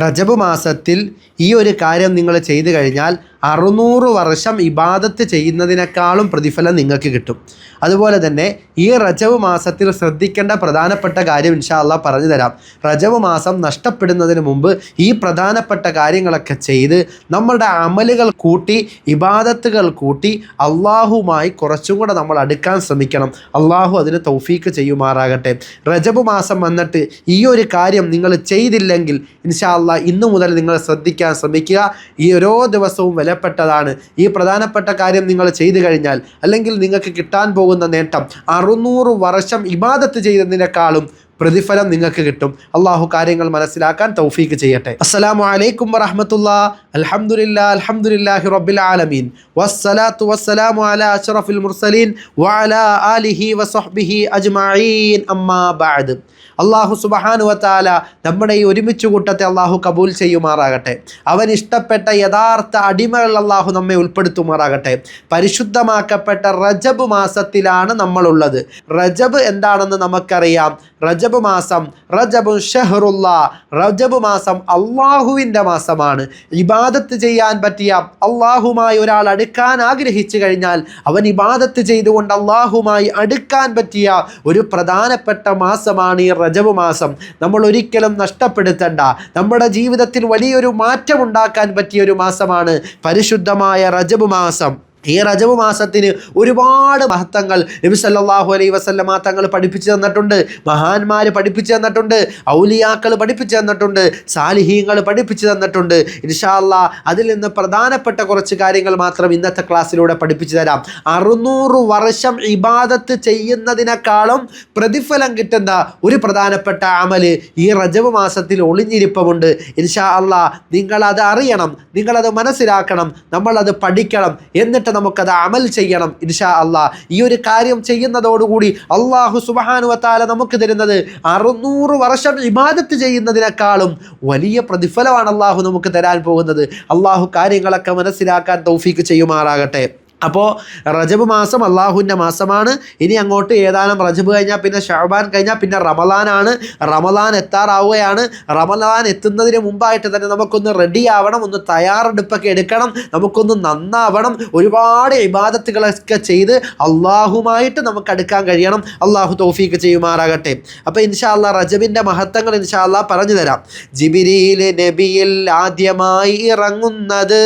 റജബ് മാസത്തിൽ ഈ ഒരു കാര്യം നിങ്ങൾ ചെയ്തു കഴിഞ്ഞാൽ അറുന്നൂറ് വർഷം ഇബാദത്ത് ചെയ്യുന്നതിനേക്കാളും പ്രതിഫലം നിങ്ങൾക്ക് കിട്ടും. അതുപോലെ തന്നെ ഈ റജവ് മാസത്തിൽ ശ്രദ്ധിക്കേണ്ട പ്രധാനപ്പെട്ട കാര്യം ഇൻഷാ അള്ളാഹ് പറഞ്ഞു തരാം. റജവ് മാസം നഷ്ടപ്പെടുന്നതിന് മുമ്പ് ഈ പ്രധാനപ്പെട്ട കാര്യങ്ങളൊക്കെ ചെയ്ത് നമ്മളുടെ അമലുകൾ കൂട്ടി ഇബാദത്തുകൾ കൂട്ടി അള്ളാഹുമായി കുറച്ചും കൂടെ നമ്മൾ അടുക്കാൻ ശ്രമിക്കണം. അള്ളാഹു അതിന് തൗഫീക്ക് ചെയ്യുമാറാകട്ടെ. റജബ് മാസം വന്നിട്ട് ഈ ഒരു കാര്യം നിങ്ങൾ ചെയ്തില്ലെങ്കിൽ ഇൻഷാ അള്ളാഹ് ഇന്നു മുതൽ നിങ്ങൾ ശ്രദ്ധിക്കാൻ ശ്രമിക്കുക. ഈ ഓരോ ദിവസവും വിലപ്പെട്ടതാണ്. ഈ പ്രധാനപ്പെട്ട കാര്യം നിങ്ങൾ ചെയ്തു കഴിഞ്ഞാൽ അല്ലെങ്കിൽ നിങ്ങൾക്ക് കിട്ടാൻ പോകുന്ന നേട്ടം അറുന്നൂറ് വർഷം ഇബാദത്ത് ചെയ്തതിനേക്കാളും പ്രതിഫലം നിങ്ങൾക്ക് കിട്ടും. അള്ളാഹു കാര്യങ്ങൾ മനസ്സിലാക്കാൻ തൗഫീക്ക് ചെയ്യട്ടെ. അസ്സലാമു അലൈക്കും വറഹമത്തുള്ള. അൽഹംദുലില്ലാ അൽഹംദുലില്ലാഹി റബ്ബിൽ ആലമീൻ. വസ്സലാത്തു വസ്സലാമു അഷ്റഫിൽ മുർസലീൻ വഅലാ ആലിഹി വസഹ്ബിഹി അജ്മഈൻ. അമ്മാ ബഅദ്. അള്ളാഹു സുബാനു വത്താല നമ്മുടെ ഈ ഒരുമിച്ച് കൂട്ടത്തെ അള്ളാഹു കബൂൽ ചെയ്യുമാറാകട്ടെ. അവൻ ഇഷ്ടപ്പെട്ട യഥാർത്ഥ അടിമകൾ അള്ളാഹു നമ്മെ ഉൾപ്പെടുത്തുമാറാകട്ടെ. പരിശുദ്ധമാക്കപ്പെട്ട റജബ് മാസത്തിലാണ് നമ്മളുള്ളത്. റജബ് എന്താണെന്ന് നമുക്കറിയാം. റജബ് മാസം റജബു ഷെഹറുല്ല. റജബ് മാസം അള്ളാഹുവിന്റെ മാസമാണ്. ഇബാദത്ത് ചെയ്യാൻ പറ്റിയ അള്ളാഹുമായി ഒരാൾ അടുക്കാൻ ആഗ്രഹിച്ചു കഴിഞ്ഞാൽ അവൻ ഇബാദത്ത് ചെയ്തുകൊണ്ട് അള്ളാഹുമായി അടുക്കാൻ പറ്റിയ ഒരു പ്രധാനപ്പെട്ട മാസമാണ് ഈ റജബ് മാസം. നമ്മൾ ഒരിക്കലും നഷ്ടപ്പെടുത്തണ്ട. നമ്മുടെ ജീവിതത്തിൽ വലിയൊരു മാറ്റം ഉണ്ടാക്കാൻ പറ്റിയ ഒരു മാസമാണ് പരിശുദ്ധമായ റജബ് മാസം. ഈ റജബ് മാസത്തിന് ഒരുപാട് മഹത്വങ്ങൾ നബി സല്ലല്ലാഹു അലൈഹി വസല്ലമ തങ്ങൾ പഠിപ്പിച്ചു തന്നിട്ടുണ്ട്. മഹാന്മാർ പഠിപ്പിച്ചു തന്നിട്ടുണ്ട്. ഔലിയാക്കൾ പഠിപ്പിച്ചു തന്നിട്ടുണ്ട്. സാലിഹീങ്ങൾ പഠിപ്പിച്ചു തന്നിട്ടുണ്ട്. ഇൻഷാ അല്ലാ അതിൽ നിന്ന് പ്രധാനപ്പെട്ട കുറച്ച് കാര്യങ്ങൾ മാത്രം ഇന്നത്തെ ക്ലാസ്സിലൂടെ പഠിപ്പിച്ചു തരാം. അറുന്നൂറ് വർഷം ഇബാദത്ത് ചെയ്യുന്നതിനേക്കാളും പ്രതിഫലം കിട്ടുന്ന ഒരു പ്രധാനപ്പെട്ട അമൽ ഈ റജബ് മാസത്തിൽ ഒളിഞ്ഞിരിപ്പമുണ്ട്. ഇൻഷാ അല്ലാ നിങ്ങളത് അറിയണം. നിങ്ങളത് മനസ്സിലാക്കണം. നമ്മളത് പഠിക്കണം. എന്നിട്ട് നമുക്കത് അമൽ ചെയ്യണം ഇൻഷാ അള്ളാ ഈ ഒരു കാര്യം ചെയ്യുന്നതോടുകൂടി അള്ളാഹു സുബഹാനുവത്താല നമുക്ക് തരുന്നത് അറുന്നൂറ് വർഷം ഇബാദത്ത് ചെയ്യുന്നതിനേക്കാളും വലിയ പ്രതിഫലമാണ് അള്ളാഹു നമുക്ക് തരാൻ പോകുന്നത്. അള്ളാഹു കാര്യങ്ങളൊക്കെ മനസ്സിലാക്കാൻ തൗഫീക്ക് ചെയ്യുമാറാകട്ടെ. അപ്പോൾ റജബ് മാസം അള്ളാഹുവിന്റെ മാസമാണ്. ഇനി അങ്ങോട്ട് ഏതാനും റജബ് കഴിഞ്ഞാൽ പിന്നെ ഷഹബാൻ കഴിഞ്ഞാൽ പിന്നെ റമലാനാണ്. റമലാൻ എത്താറാവുകയാണ്. റമലാൻ എത്തുന്നതിന് മുമ്പായിട്ട് തന്നെ നമുക്കൊന്ന് റെഡി ആവണം ഒന്ന് തയ്യാറെടുപ്പൊക്കെ എടുക്കണം നമുക്കൊന്ന് നന്നാവണം ഒരുപാട് ഇബാദത്തുകളൊക്കെ ചെയ്ത് അള്ളാഹുമായിട്ട് നമുക്ക് അടുക്കാൻ കഴിയണം. അള്ളാഹു തോഫീക്ക് ചെയ്യുമാറാകട്ടെ. അപ്പോൾ ഇൻഷാ അല്ലാ റജബിന്റെ മഹത്വങ്ങൾ ഇൻഷാ അല്ലാ പറഞ്ഞു തരാം. ജിബിരിയിൽ നബിയിൽ ആദ്യമായി ഇറങ്ങുന്നത്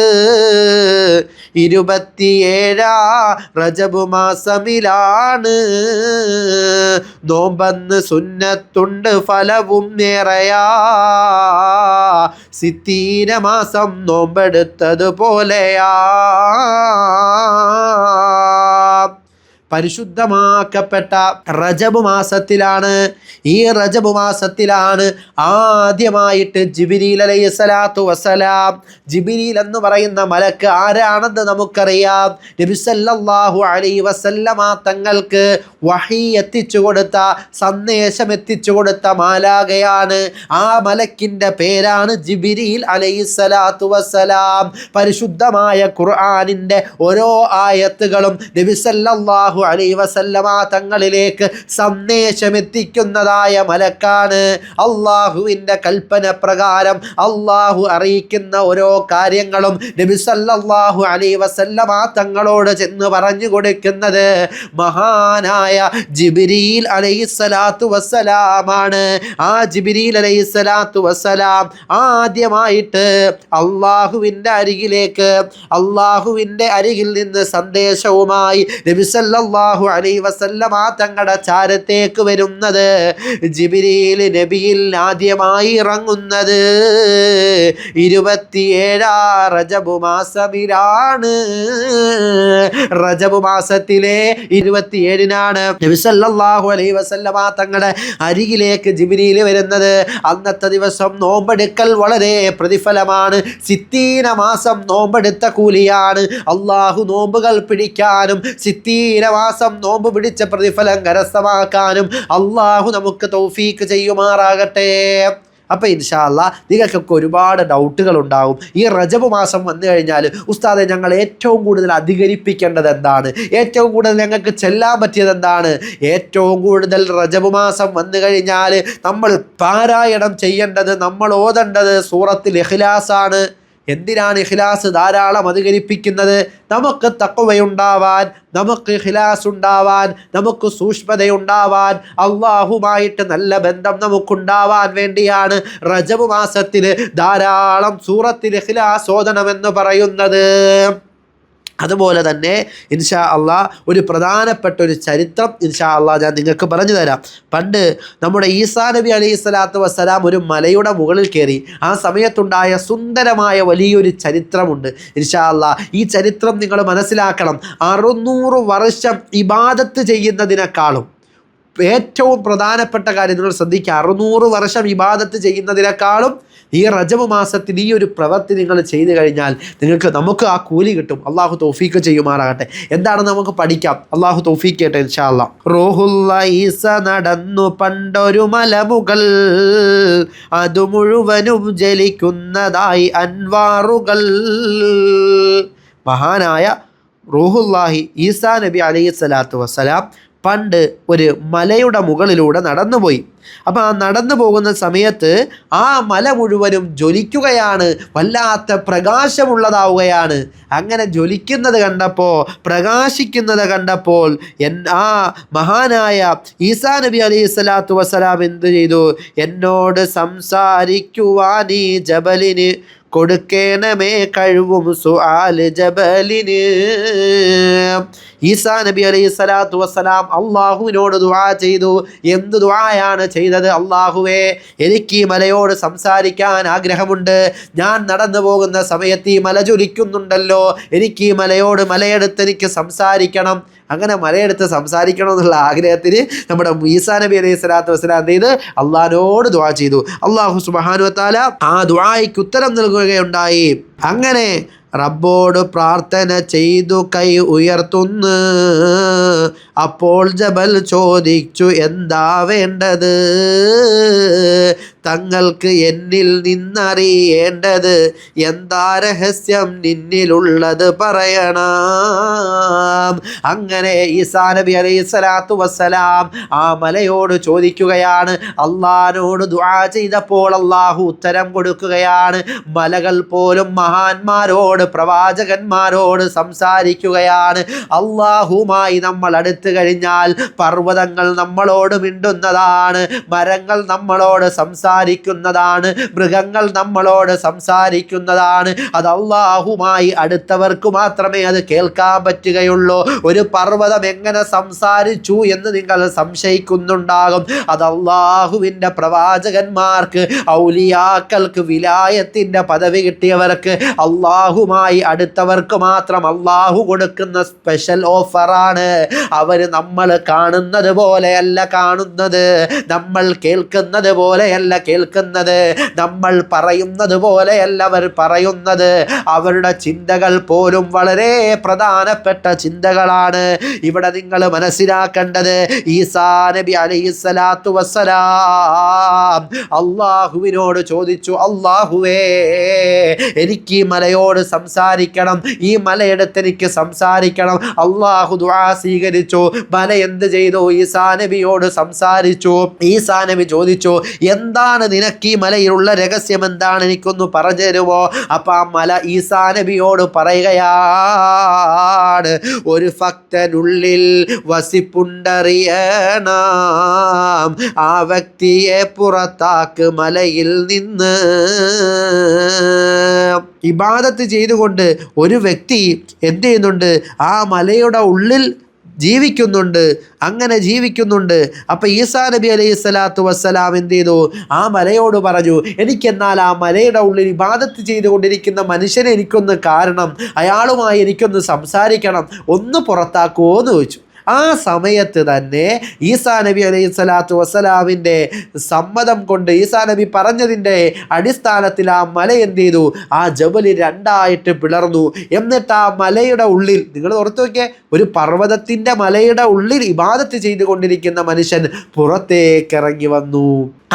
ഇരുപത്തിയേഴാ റജബ് മാസമിലാണ്. നോമ്പന്ന് സുന്നത്തുണ്ട് ഫലവും നിറയാ സിത്തീന മാസം നോമ്പെടുത്തത് പോലെയാ പരിശുദ്ധമാക്കപ്പെട്ട റജബ് മാസത്തിലാണ്. ഈ റജബ് മാസത്തിലാണ് ആദ്യമായിട്ട് ജിബിരിൽ അലൈഹി സ്വലാത്തു വസ്സലാം. ജിബിരിൽ എന്ന് പറയുന്ന മലക്ക് ആരാണെന്ന് നമുക്കറിയാം. നബിസല്ലാഹു അലൈ വസല്ലമ തങ്ങൾക്ക് വഹി എത്തിച്ചു കൊടുത്ത സന്ദേശം എത്തിച്ചു കൊടുത്ത മാലാകയാണ് ആ മലക്കിന്റെ പേരാണ് ജിബിരിൽ അലൈഹി സ്വലാത്തു വസ്സലാം. പരിശുദ്ധമായ ഖുർആാനിന്റെ ഓരോ ആയത്തുകളും നബിസല്ലാഹു അലൈ വസല്ലമ തങ്ങളിലേക്ക് സന്ദേശമെത്തിക്കുന്നതായ മലക്കാണ്. അള്ളാഹുവിന്റെ കൽപ്പന പ്രകാരം അള്ളാഹു അറിയിക്കുന്ന ഓരോ കാര്യങ്ങളും നബി സല്ലല്ലാഹു അലൈ വസല്ലമ തങ്ങളോട് ചെന്ന് പറഞ്ഞു കൊടുക്കുന്നത് മഹാനായ ജിബിരിയിൽ അലൈഹി സ്വലാത്തു വസ്സലാമാണ്. ആ ജിബിരിയിൽ അലൈഹി സ്വലാത്തു വസ്സലാം ആദ്യമായിട്ട് അള്ളാഹുവിന്റെ അരികിലേക്ക് അള്ളാഹുവിന്റെ അരികിൽ നിന്ന് സന്ദേശവുമായി നബി അലൈഹി വസല്ലമ തങ്ങളുടെ ചാരത്തേക്ക് വരുന്നത് ജിബിരിയിൽ നബിയിൽ ആദ്യമായി ഇറങ്ങുന്നത് ഇരുപത്തിയേഴാ റജബു മാസമിലാണ്. റജബു മാസത്തിലെ ഇരുപത്തിയേഴിനാണ് നബി സല്ലല്ലാഹു അലൈഹി വസല്ലമ തങ്ങളുടെ അരികിലേക്ക് ജിബിരിയിൽ വരുന്നത്. അന്നത്തെ ദിവസം നോമ്പെടുക്കൽ വളരെ പ്രതിഫലമാണ്. സിത്തീന മാസം നോമ്പെടുത്ത കൂലിയാണ്. അള്ളാഹു നോമ്പുകൾ പിടിക്കാനും സിത്തീന മാസം നോമ്പ് പിടിച്ച പ്രതിഫലം കരസ്ഥമാക്കാനും അള്ളാഹു നമുക്ക് തൗഫീക്ക് ചെയ്യുമാറാകട്ടെ. അപ്പോൾ ഇൻഷാല്ല നിങ്ങൾക്കൊക്കെ ഒരുപാട് ഡൗട്ടുകൾ ഉണ്ടാകും ഈ റജബ് മാസം വന്നു കഴിഞ്ഞാൽ ഉസ്താദെ ഞങ്ങൾ ഏറ്റവും കൂടുതൽ അധികരിപ്പിക്കേണ്ടത് എന്താണ്? ഏറ്റവും കൂടുതൽ ഞങ്ങൾക്ക് ചെല്ലാൻ പറ്റിയത് എന്താണ്? ഏറ്റവും കൂടുതൽ റജബ് മാസം വന്നു കഴിഞ്ഞാൽ നമ്മൾ പാരായണം ചെയ്യേണ്ടത് നമ്മൾ ഓതേണ്ടത് സൂറത്തിൽ ഇഖ്ലാസാണ്. എന്തിനാണ് ഇഖ്ലാസ് ധാരാളം അധികരിപ്പിക്കുന്നത്? നമുക്ക് തക്കവയുണ്ടാവാൻ നമുക്ക് ഇഖ്ലാസ് ഉണ്ടാവാൻ നമുക്ക് സൂക്ഷ്മതയുണ്ടാവാൻ അള്ളാഹുമായിട്ട് നല്ല ബന്ധം നമുക്കുണ്ടാവാൻ വേണ്ടിയാണ് റജബ് മാസത്തിൽ ധാരാളം സൂറത്തിൽ ഇഖ്ലാസ് ഓതണമെന്ന് പറയുന്നത്. അതുപോലെ തന്നെ ഇൻഷാ അള്ളാ ഒരു പ്രധാനപ്പെട്ട ഒരു ചരിത്രം ഇൻഷാ അള്ളാ ഞാൻ നിങ്ങൾക്ക് പറഞ്ഞു തരാം. പണ്ട് നമ്മുടെ ഈസാ നബി അലൈഹി സ്വലാത്തു വസ്സലാം ഒരു മലയുടെ മുകളിൽ കയറി ആ സമയത്തുണ്ടായ സുന്ദരമായ വലിയൊരു ചരിത്രമുണ്ട്. ഇൻഷാ അള്ളാ ഈ ചരിത്രം നിങ്ങൾ മനസ്സിലാക്കണം. അറുന്നൂറ് വർഷം ഇബാദത്ത് ചെയ്യുന്നതിനേക്കാളും ഏറ്റവും പ്രധാനപ്പെട്ട കാര്യം നിങ്ങൾ ശ്രദ്ധിക്കുക. അറുന്നൂറ് വർഷം ഇബാദത്ത് ചെയ്യുന്നതിനേക്കാളും ഈ റജബ് മാസത്തിൽ ഈ ഒരു പ്രവൃത്തി നിങ്ങൾ ചെയ്തു കഴിഞ്ഞാൽ നിങ്ങൾക്ക് നമുക്ക് ആ കൂലി കിട്ടും. അള്ളാഹു തോഫീക്ക് ചെയ്യുമാറാകട്ടെ. എന്താണ് നമുക്ക് പഠിക്കാം? അള്ളാഹു തോഫീക്ക് കേട്ടെ ഇൻഷാല്ല ഈസ നടന്നു പണ്ടൊരു മലമുകൾ. അത് മുഴുവനും ജലിക്കുന്നതായി അൻവാറുകൾ. മഹാനായ റൂഹുല്ലാഹി ഈസാ നബി അലൈഹി സ്വലാത്തു വസ്സലാം പണ്ട് ഒരു മലയുടെ മുകളിലൂടെ നടന്നുപോയി. അപ്പം ആ നടന്നു പോകുന്ന സമയത്ത് ആ മല മുഴുവനും ജ്വലിക്കുകയാണ്. വല്ലാത്ത പ്രകാശമുള്ളതാവുകയാണ്. അങ്ങനെ ജ്വലിക്കുന്നത് കണ്ടപ്പോൾ പ്രകാശിക്കുന്നത് കണ്ടപ്പോൾ എൻ ആ മഹാനായ ഈസാ നബി അലൈഹി സ്വലാത്തു വസ്സലാം എന്ത് ചെയ്തു? എന്നോട് സംസാരിക്കുവാൻ ഈ ജബലിന് കൊടുക്കേണമേ കഴിവും സുആൽ ജബലിന്. ഈസാ നബി അലൈഹി സ്വലാത്തു വസ്സലാം അള്ളാഹുവിനോട് ദുആ ചെയ്തു. എന്ത് ദുആയാണ് ചെയ്തത് അള്ളാഹുവേ എനിക്ക് ഈ മലയോട് സംസാരിക്കാൻ ആഗ്രഹമുണ്ട്. ഞാൻ നടന്നു പോകുന്ന സമയത്ത് ഈ മല ചുലിക്കുന്നുണ്ടല്ലോ എനിക്ക് ഈ മലയോട് മലയെടുത്ത് എനിക്ക് സംസാരിക്കണം. അങ്ങനെ മലയെടുത്ത് സംസാരിക്കണം എന്നുള്ള ആഗ്രഹത്തിന് നമ്മുടെ ഈസാ നബി അലൈഹി സ്വലാത്തു വസ്സലാം എന്ത് ചെയ്ത്? അള്ളഹാനോട് ദ്വാ ചെയ്തു. അള്ളാഹു സുബാനു താല ആ ദ്വായ്ക്ക് ഉത്തരം നൽകുകയുണ്ടായി. അങ്ങനെ റബ്ബോട് പ്രാർത്ഥന ചെയ്തു കൈ ഉയർത്തുന്നു. അപ്പോൾ ജബൽ ചോദിച്ചു എന്താ വേണ്ടത്? തങ്ങൾക്ക് എന്നിൽ നിന്നറിയേണ്ടത് എന്താ രഹസ്യം? നിന്നിലുള്ളത് പറയണം. അങ്ങനെ ഈസാ നബി അലൈഹി സ്വലാത്തു വസ്സലാം ആ മലയോട് ചോദിക്കുകയാണ്. അള്ളഹാനോട് ദുആ ചെയ്തപ്പോൾ അള്ളാഹു ഉത്തരം കൊടുക്കുകയാണ്. മലകൾ പോലും മഹാന്മാരോട് പ്രവാചകന്മാരോട് സംസാരിക്കുകയാണ്. അള്ളാഹുമായി നമ്മൾ അടുത്തു കഴിഞ്ഞാൽ പർവതങ്ങൾ നമ്മളോട് മിണ്ടുന്നതാണ് മരങ്ങൾ നമ്മളോട് സംസാരിക്കുന്നതാണ് മൃഗങ്ങൾ നമ്മളോട് സംസാരിക്കുന്നതാണ്. അത് അള്ളാഹുമായി അടുത്തവർക്ക് മാത്രമേ അത് കേൾക്കാൻ പറ്റുകയുള്ളൂ. ഒരു പർവതം എങ്ങനെ സംസാരിച്ചു എന്ന് നിങ്ങൾ സംശയിക്കുന്നുണ്ടാകും. അത് അള്ളാഹുവിന്റെ പ്രവാചകന്മാർക്ക് ഔലിയാക്കൾക്ക് വിലായത്തിന്റെ പദവി കിട്ടിയവർക്ക് അള്ളാഹുമായി അടുത്തവർക്ക് മാത്രം അള്ളാഹു കൊടുക്കുന്ന സ്പെഷ്യൽ ഓഫറാണ് അവർ നമ്മൾ കാണുന്നത് പോലെയല്ല കാണുന്നത്. നമ്മൾ കേൾക്കുന്നത് പോലെയല്ല കേൾക്കുന്നത്. നമ്മൾ പറയുന്നത് പോലെയല്ല അവർ പറയുന്നത്. അവരുടെ ചിന്തകൾ പോലും വളരെ പ്രധാനപ്പെട്ട ചിന്തകളാണ്. ഇവിടെ നിങ്ങൾ മനസ്സിലാക്കേണ്ടത് ഈസാ നബി അലൈഹി സ്വലാത്തു വസ്സലാം അള്ളാഹുവിനോട് ചോദിച്ചു അള്ളാഹുവേ എനിക്ക് മലയോട് സംസാരിക്കണം. ഈ മലയെടുത്ത് എനിക്ക് സംസാരിക്കണം. അള്ളാഹു ദുആ സ്വീകരിച്ചു. മല എന്ത് ചെയ്തു? ഈസാ നബിയോട് സംസാരിച്ചു. ഈസാ നബി ചോദിച്ചു എന്താണ് നിനക്ക് ഈ മലയിലുള്ള രഹസ്യം? എന്താണ് എനിക്കൊന്ന് പറഞ്ഞു തരുമോ? അപ്പൊ ആ മല ഈസാ നബിയോട് പറയുകയാണ് ഒരു ഭക്തനുള്ളിൽ വസിപ്പുണ്ടറിയണം. ആ വ്യക്തിയെ പുറത്താക്ക് മലയിൽ നിന്ന്. ഇബാദത്ത് ചെയ്തുകൊണ്ട് ഒരു വ്യക്തി എന്ത് ചെയ്യുന്നുണ്ട്? ആ മലയുടെ ഉള്ളിൽ ജീവിക്കുന്നുണ്ട്. അങ്ങനെ ജീവിക്കുന്നുണ്ട്. അപ്പം ഈസാ നബി അലൈഹി സ്വലാത്തു വസ്സലാം എന്ത് ചെയ്തു? ആ മലയോട് പറഞ്ഞു എനിക്കെന്നാൽ ആ മലയുടെ ഉള്ളിൽ ഇബാദത്ത് ചെയ്തുകൊണ്ടിരിക്കുന്ന മനുഷ്യനെ എനിക്കൊന്ന് കാരണം അയാളുമായി എനിക്കൊന്ന് സംസാരിക്കണം ഒന്ന് പുറത്താക്കുമോ എന്ന് ചോദിച്ചു. ആ സമയത്ത് തന്നെ ഈസാ നബി അലൈഹി സ്വലാത്തു വസ്സലാമിന്റെ സമ്മതം കൊണ്ട് ഈസാ നബി പറഞ്ഞതിന്റെ അടിസ്ഥാനത്തിൽ ആ മല എന്ത് ചെയ്തു? ആ ജബലി രണ്ടായിട്ട് പിളർന്നു. എന്നിട്ട് ആ മലയുടെ ഉള്ളിൽ നിങ്ങൾ ഓർത്തു നോക്കിയേ ഒരു പർവതത്തിന്റെ മലയുടെ ഉള്ളിൽ ഇബാദത്ത് ചെയ്തുകൊണ്ടിരിക്കുന്ന മനുഷ്യൻ പുറത്തേക്ക് ഇറങ്ങി വന്നു.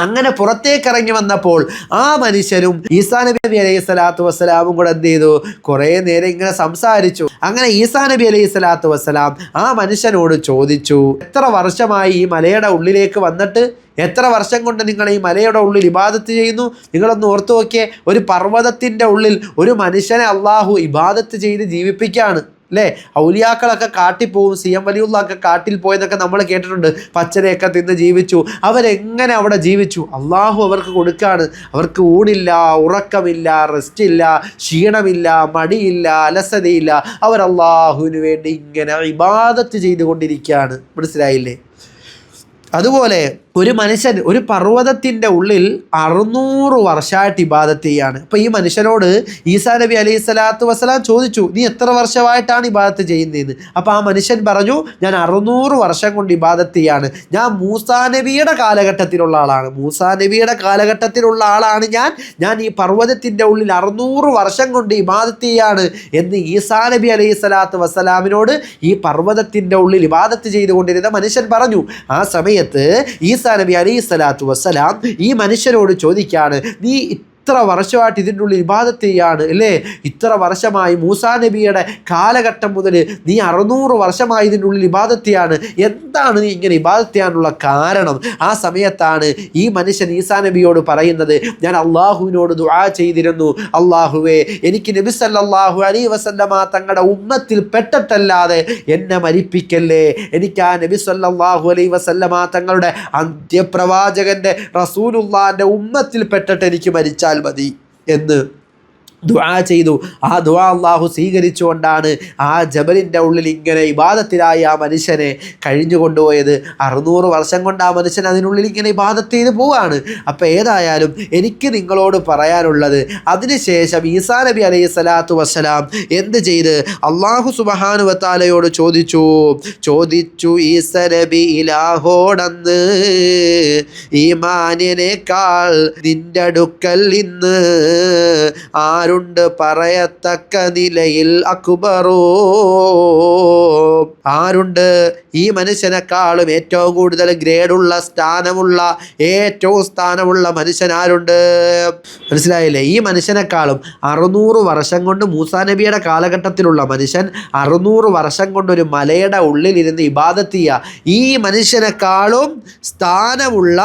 അങ്ങനെ പുറത്തേക്ക് ഇറങ്ങി വന്നപ്പോൾ ആ മനുഷ്യനും ഈസാ നബി അലൈഹി സ്വലാത്തു വസ്സലാമും കൂടെ എന്ത് ചെയ്തു? കുറേ നേരം ഇങ്ങനെ സംസാരിച്ചു. അങ്ങനെ ഈസാ നബി അലൈഹി സ്വലാത്തു വസ്സലാം ആ മനുഷ്യനോട് ചോദിച്ചു എത്ര വർഷമായി ഈ മലയുടെ ഉള്ളിലേക്ക് വന്നിട്ട്? എത്ര വർഷം കൊണ്ട് നിങ്ങൾ ഈ മലയുടെ ഉള്ളിൽ ഇബാദത്ത് ചെയ്യുന്നു? നിങ്ങളൊന്ന് ഓർത്തു നോക്കിയേ ഒരു പർവതത്തിന്റെ ഉള്ളിൽ ഒരു മനുഷ്യനെ അള്ളാഹു ഇബാദത്ത് ചെയ്ത് ജീവിപ്പിക്കുകയാണ്. അല്ലേ ഔലിയാക്കളൊക്കെ കാട്ടിൽ പോകും സി എം വലിയുള്ളൊക്കെ കാട്ടിൽ പോയെന്നൊക്കെ നമ്മൾ കേട്ടിട്ടുണ്ട്. പച്ചരയൊക്കെ തിന്ന് ജീവിച്ചു. അവരെങ്ങനെ അവിടെ ജീവിച്ചു? അള്ളാഹു അവർക്ക് കൊടുക്കുകയാണ് അവർക്ക് ഊണില്ല ഉറക്കമില്ല റെസ്റ്റ് ഇല്ല ക്ഷീണമില്ല മടിയില്ല അലസതയില്ല. അവർ അള്ളാഹുവിന് വേണ്ടി ഇങ്ങനെ ഇബാദത്ത് ചെയ്തുകൊണ്ടിരിക്കുകയാണ്. മനസ്സിലായില്ലേ? അതുപോലെ ഒരു മനുഷ്യൻ ഒരു പർവതത്തിന്റെ ഉള്ളിൽ അറുന്നൂറ് വർഷമായിട്ട് ഇബാദത്ത് ചെയ്യാണ്. അപ്പോൾ ഈ മനുഷ്യനോട് ഈസാ നബി അലൈഹി സ്വലാത്തു വസ്സലാം ചോദിച്ചു നീ എത്ര വർഷമായിട്ടാണ് ഇബാദത്ത് ചെയ്യുന്നതെന്ന്? അപ്പോൾ ആ മനുഷ്യൻ പറഞ്ഞു ഞാൻ അറുന്നൂറ് വർഷം കൊണ്ട് ഇബാദത്ത് ചെയ്യാണ്. ഞാൻ മൂസാ നബിയുടെ കാലഘട്ടത്തിലുള്ള ആളാണ്. മൂസാ നബിയുടെ കാലഘട്ടത്തിലുള്ള ആളാണ് ഞാൻ. ഞാൻ ഈ പർവതത്തിന്റെ ഉള്ളിൽ അറുന്നൂറ് വർഷം കൊണ്ട് ഇബാദത്ത് ചെയ്യാണ്. എന്ന് ഈസാ നബി അലൈഹി സ്വലാത്തു വസ്സലാമിനോട് ഈ പർവതത്തിന്റെ ഉള്ളിൽ ഇബാദത്ത് ചെയ്തുകൊണ്ടിരുന്ന മനുഷ്യൻ പറഞ്ഞു. ആ സമയത്ത് ഈസാ നബി അലൈഹി സ്വലാത്തു വസ്സലാം ഈ മനുഷ്യരോട് ചോദിക്കാണ് നീ ഇത്ര വർഷമായിട്ട് ഇതിന്റെ ഉള്ളിൽ ഇബാദത്ത് ചെയ്യാണ് അല്ലേ? ഇത്ര വർഷമായി മൂസാ നബിയുടെ കാലഘട്ടം മുതൽ നീ അറുന്നൂറ് വർഷമായി ഇതിന്റെ ഉള്ളിൽ ഇബാദത്ത് ചെയ്യാണ് എന്താണ് നീ ഇങ്ങനെ ഇബാദത്ത് ചെയ്യാനുള്ള കാരണം? ആ സമയത്താണ് ഈ മനുഷ്യൻ ഈസാ നബിയോട് പറയുന്നത് ഞാൻ അള്ളാഹുവിനോട് ദുആ ചെയ്തിരുന്നു. അള്ളാഹുവേ എനിക്ക് നബി സല്ലല്ലാഹു അലൈഹി വസല്ലമ തങ്ങളുടെ ഉമ്മത്തിൽ പെട്ടിട്ടല്ലാതെ എന്നെ മരിപ്പിക്കല്ലേ? എനിക്ക് ആ നബി സല്ലല്ലാഹു അലൈഹി വസല്ലമ തങ്ങളുടെ അന്ത്യപ്രവാചകന്റെ റസൂലുള്ളാന്റെ ഉമ്മത്തിൽ പെട്ടിട്ട് എനിക്ക് മരിച്ചാൽ മതി എന്ന് ദുആ ചെയ്തു. ആ ദുആ അള്ളാഹു സ്വീകരിച്ചുകൊണ്ടാണ് ആ ജബലിന്റെ ഉള്ളിൽ ഇങ്ങനെ ഇബാദത്തിലായി ആ മനുഷ്യനെ കഴിഞ്ഞു കൊണ്ടുപോയത്. അറുന്നൂറ് വർഷം കൊണ്ട് ആ മനുഷ്യൻ അതിനുള്ളിൽ ഇങ്ങനെ ഇബാദത്ത് ചെയ്ത് പോവാണ്. അപ്പോൾ ഏതായാലും എനിക്ക് നിങ്ങളോട് പറയാനുള്ളത് അതിനുശേഷം ഈസാ നബി അലൈഹി സ്വലാത്തു വസ്സലാം എന്ത് ചെയ്ത്? അള്ളാഹു സുബഹാനു വത്താലയോട് ചോദിച്ചു. ചോദിച്ചു ഈസ നബി ഇലാഹോടന്ന് ഈ മാന്യനേക്കാൾ നിന്റെ അടുക്കൽ ഇന്ന് ആരുണ്ട് പറയത്തക്ക നിലയിൽ അക്ബറോ. ആരുണ്ട്? ഈ മനുഷ്യനെക്കാളും ഏറ്റവും കൂടുതൽ ഗ്രേഡുള്ള സ്ഥാനമുള്ള ഏറ്റവും സ്ഥാനമുള്ള മനുഷ്യൻ ആരുണ്ട്? മനസ്സിലായില്ലേ? ഈ മനുഷ്യനെക്കാളും അറുന്നൂറ് വർഷം കൊണ്ട് മൂസാ നബിയുടെ കാലഘട്ടത്തിലുള്ള മനുഷ്യൻ അറുന്നൂറ് വർഷം കൊണ്ട് ഒരു മലയുടെ ഉള്ളിലിരുന്ന് ഇബാദത്ത് ഈ മനുഷ്യനെക്കാളും സ്ഥാനമുള്ള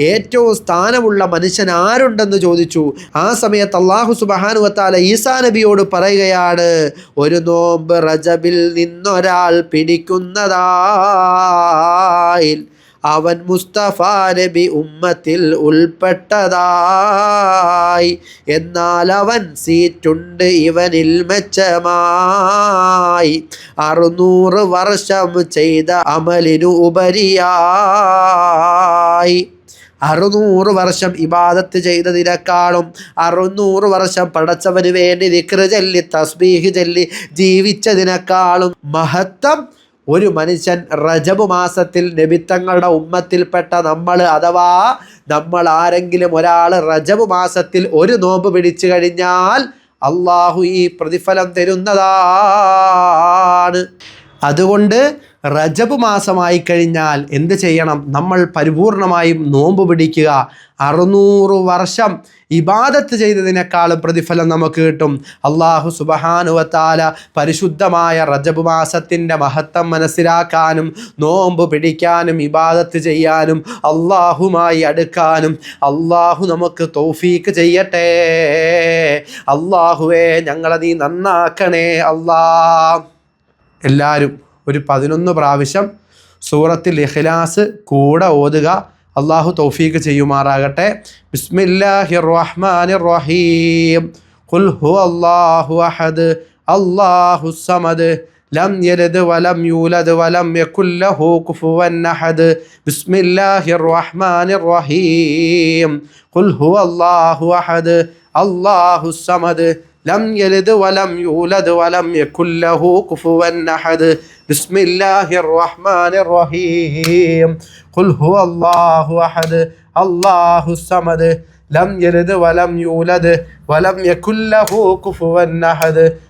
ഏറ്റവും സ്ഥാനമുള്ള മനുഷ്യൻ ആരുണ്ടെന്ന് ചോദിച്ചു. ആ സമയത്ത് അള്ളാഹു സുബഹാനുവത്താല ഈസാ നബിയോട് പറയുകയാണ് ഒരു നോമ്പ് റജബിൽ നിന്നൊരാൾ പിടിക്കുന്നതായി അവൻ മുസ്തഫ നബി ഉമ്മത്തിൽ ഉൾപ്പെട്ടതായി. എന്നാൽ അവൻ സീറ്റുണ്ട് ഇവനിൽ മെച്ചമായി. അറുന്നൂറ് വർഷം ചെയ്ത അമലിനു ഉപരിയായി. അറുന്നൂറ് വർഷം ഇബാദത്ത് ചെയ്തതിനേക്കാളും അറുന്നൂറ് വർഷം പടച്ചവന് വേണ്ടി ദിക്റ് ചൊല്ലി തസ്ബീഹ് ചൊല്ലി ജീവിച്ചതിനേക്കാളും മഹത്വം ഒരു മനുഷ്യൻ റജബ് മാസത്തിൽ നബിത്തങ്ങളുടെ ഉമ്മത്തിൽപ്പെട്ട നമ്മൾ അഥവാ നമ്മൾ ആരെങ്കിലും ഒരാൾ റജബ് മാസത്തിൽ ഒരു നോമ്പ് പിടിച്ചു കഴിഞ്ഞാൽ അള്ളാഹു ഈ പ്രതിഫലം തരുന്നതാണ്. അതുകൊണ്ട് റജബ് മാസമായി കഴിഞ്ഞാൽ എന്ത് ചെയ്യണം? നമ്മൾ പരിപൂർണമായും നോമ്പ് പിടിക്കുക. അറുന്നൂറ് വർഷം ഇബാദത്ത് ചെയ്തതിനേക്കാളും പ്രതിഫലം നമുക്ക് കിട്ടും. അള്ളാഹു സുബഹാനുവത്താല പരിശുദ്ധമായ റജബ് മാസത്തിന്റെ മഹത്വം മനസ്സിലാക്കാനും നോമ്പ് പിടിക്കാനും ഇബാദത്ത് ചെയ്യാനും അള്ളാഹുമായി അടുക്കാനും അള്ളാഹു നമുക്ക് തൗഫീക്ക് ചെയ്യട്ടെ. അള്ളാഹുവേ ഞങ്ങളെ നീ നന്നാക്കണേ. അള്ളാ എല്ലാവരും ഒരു പതിനൊന്ന് പ്രാവശ്യം സൂറത്തിൽ ഇഖ്ലാസ് കൂടെ ഓതുക. അള്ളാഹു തൗഫീക്ക് ചെയ്യുമാറാകട്ടെ. ബിസ്മില്ലാഹി റഹ്മാനി റഹീം ഖുൽ ഹു അല്ലാഹു അഹദ്. അല്ലാഹു സമദ്. ലം യലിദ് വലം യൂലദ് വലം യകുൽ ലഹു കുഫുവൻ അഹദ്. ബിസ്മില്ലാഹി റഹ്മാനി റഹീം ഖുൽ ഹു അല്ലാഹു അഹദ്. അല്ലാഹു സമദ്. ലം യലിദ് വലം യൂലദ് വലം യകുല്ലഹു കുഫുവൻ അഹദ്. ബിസ്മില്ലാഹിർ റഹ്മാനിർ റഹീം ഖുൽ ഹുവല്ലാഹു അഹദ്. അല്ലാഹു സമദ്. ലം യലിദ് വലം യൂലദ് വലം യകുല്ലഹു കുഫുവൻ അഹദ്.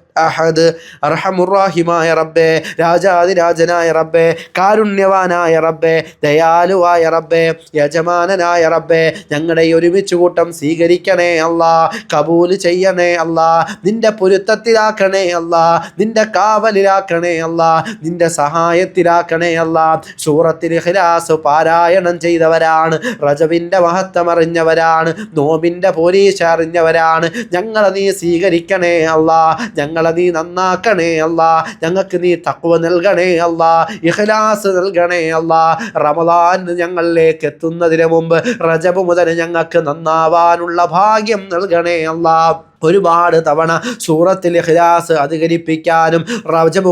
അഹദ് അർഹമുറാഹിമായ റബ്ബേ രാജാതിരാജനായ റബ്ബേ കാരുണ്യവാനായ റബ്ബേ ദയാലുവായ റബ്ബേ യജമാനനായ റബ്ബേ ഞങ്ങളുടെ ഒരുമിച്ച് കൂട്ടം സ്വീകരിക്കണേ അല്ല കബൂൽ ചെയ്യണേ അല്ല നിന്റെ പൊരുത്തത്തിലാക്കണേ അല്ല നിന്റെ കാവലിലാക്കണേ അല്ല നിന്റെ സഹായത്തിലാക്കണേ അല്ല. സൂറത്തിൽ ഹിലാസ് പാരായണം ചെയ്തവരാണ് റജവിന്റെ മഹത്വമറിഞ്ഞവരാണ് നോമിന്റെ പോലീസ് അറിഞ്ഞവരാണ് ഞങ്ങളെ നീ സ്വീകരിക്കണേ അല്ല ഞങ്ങളെ നീ നന്നാക്കണേ അല്ല. ഞങ്ങൾക്ക് നീ തക്കുവ നൽകണേ അല്ല. ഇഖ്ലാസ് നൽകണേ അല്ല. റമദാൻ ഞങ്ങളിലേക്ക് എത്തുന്നതിന് മുമ്പ് റജബ് മുതൽ ഞങ്ങൾക്ക് നന്നാവാനുള്ള ഭാഗ്യം നൽകണേ അല്ല. ഒരുപാട് തവണ സൂറത്തിൽ ഹിലാസ് അധികരിപ്പിക്കാനും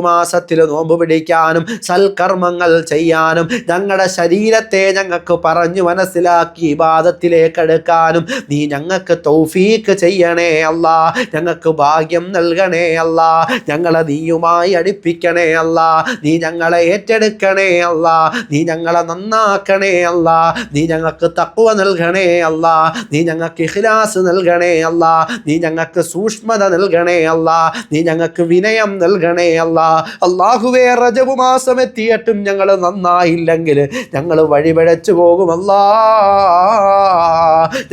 മാസത്തിൽ നോമ്പ് പിടിക്കാനും സൽക്കർമ്മങ്ങൾ ചെയ്യാനും ഞങ്ങളുടെ ശരീരത്തെ ഞങ്ങൾക്ക് പറഞ്ഞു മനസ്സിലാക്കി ഇബാദത്തിലേക്ക് എടുക്കാനും നീ ഞങ്ങൾക്ക് തൗഫീക്ക് ചെയ്യണേ അല്ല. ഞങ്ങൾക്ക് ഭാഗ്യം നൽകണേ അല്ല. ഞങ്ങളെ നീയുമായി അടുപ്പിക്കണേ അല്ല. നീ ഞങ്ങളെ ഏറ്റെടുക്കണേ അല്ല. നീ ഞങ്ങളെ നന്നാക്കണേ അല്ല. നീ ഞങ്ങൾക്ക് തക്കുവ നൽകണേ അല്ല. നീ ഞങ്ങൾക്ക് ഇഖ്ലാസ് നൽകണേ അല്ല. നീ ഞങ്ങൾ ഞങ്ങൾക്ക് സൂക്ഷ്മത നൽകണേ അല്ല. നീ ഞങ്ങൾക്ക് വിനയം നൽകണേ അല്ല. അള്ളാഹുവേ റജബു മാസം എത്തിയിട്ടും ഞങ്ങൾ നന്നായില്ലെങ്കിൽ ഞങ്ങൾ വഴിപഴച്ചു പോകുമല്ല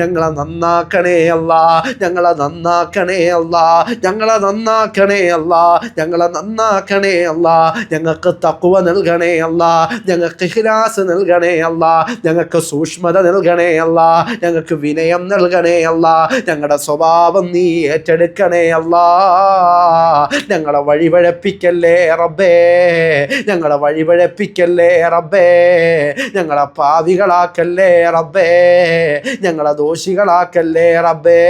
ഞങ്ങളെ നന്നാക്കണേ അല്ല. ഞങ്ങളെ നന്നാക്കണേ അല്ല. ഞങ്ങളെ നന്നാക്കണേ അല്ല. ഞങ്ങളെ നന്നാക്കണേ അല്ല. ഞങ്ങൾക്ക് തക്കുവ നൽകണേ അല്ല. ഞങ്ങൾക്ക് ഹിലാസ് നൽകണേ അല്ല. ഞങ്ങൾക്ക് സൂക്ഷ്മത നൽകണേ അല്ല. ഞങ്ങൾക്ക് വിനയം നൽകണേ അല്ല. ഞങ്ങളുടെ സ്വഭാവം നീ ഏറ്റെടുക്കണേ അല്ലാ. ഞങ്ങളെ വഴിപഴപ്പിക്കല്ലേ റബ്ബേ. ഞങ്ങളെ വഴിപഴപ്പിക്കല്ലേ റബ്ബേ. ഞങ്ങളെ പാവികളാക്കല്ലേ റബ്ബേ. ഞങ്ങളെ ദോഷികളാക്കല്ലേ റബ്ബേ.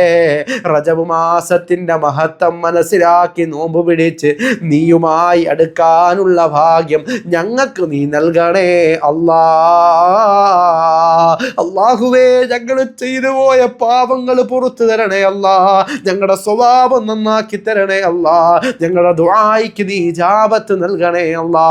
റജബ് മാസത്തിന്റെ മഹത്വം മനസ്സിലാക്കി നോമ്പ് പിടിച്ച് നീയുമായി അടുക്കാനുള്ള ഭാഗ്യം ഞങ്ങൾക്ക് നീ നൽകണേ അല്ലാ. അള്ളാഹുവേ ഞങ്ങൾ ചെയ്തു പോയ പാപങ്ങൾ പുറത്തു തരണേ അല്ലാ. ഞങ്ങളുടെ സ്വഭാവം നന്നാക്കി തരണേ അല്ല ഞങ്ങളുടെ ദുആയ്ക്ക് നീ ജാപത്ത് നൽകണേ അല്ലാ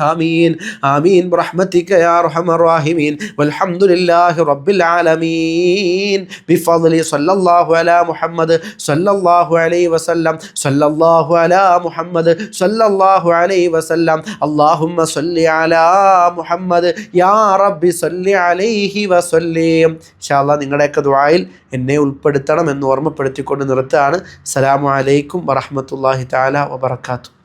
ആമീൻ. ആമീൻ. റഹ്മത്തിക യാ റഹ്മർ റഹീമീൻ. വൽഹംദുലില്ലാഹി റബ്ബിൽ ആലമീൻ. ബിഫദ്ലി സല്ലല്ലാഹു അലാ മുഹമ്മദ് സല്ലല്ലാഹു അലൈഹി വസല്ലം. സല്ലല്ലാഹു അലാ മുഹമ്മദ് സല്ലല്ലാഹു അലൈഹി വസല്ലം. അല്ലാഹുമ്മ സല്ലി അലാ മുഹമ്മദ്. യാ റബ്ബി സല്ലി അലൈഹി വസല്ലിം. ഇൻഷാല്ലാ നിങ്ങളുടെയൊക്കെ ദുആയിൽ എന്നെ ഉൾപ്പെടുത്തണം എന്ന് ഓർമ്മപ്പെടുത്തിക്കൊണ്ട് നിർത്താണ്. അസ്സലാമു അലൈക്കും വറഹ്മത്തുള്ളാഹി തആല വബറകാതുഹു.